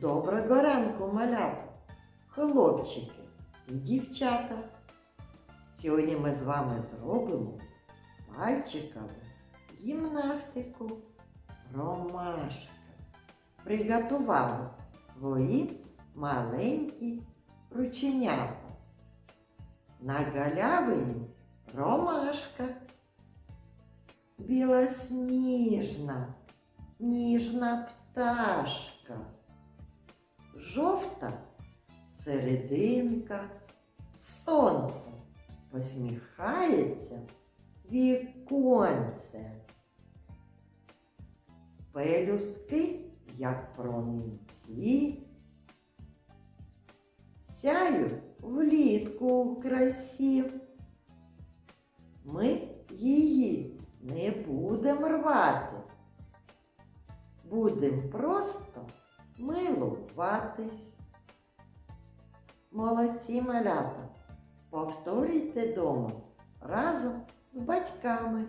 Доброго ранку, малята, хлопчики і дівчата. Сьогодні ми з вами зробимо пальчикову гімнастику ромашка. Приготували свої маленькі рученята. На галявині ромашка. Білосніжна, ніжна пташка. Жовта серединка, сонце посміхається віконце. Пелюстки, як промінці, сяють влітку у красі. Ми її не будемо рвати. Будем просто милуватись. Молодці малята. Повторюйте дома разом з батьками.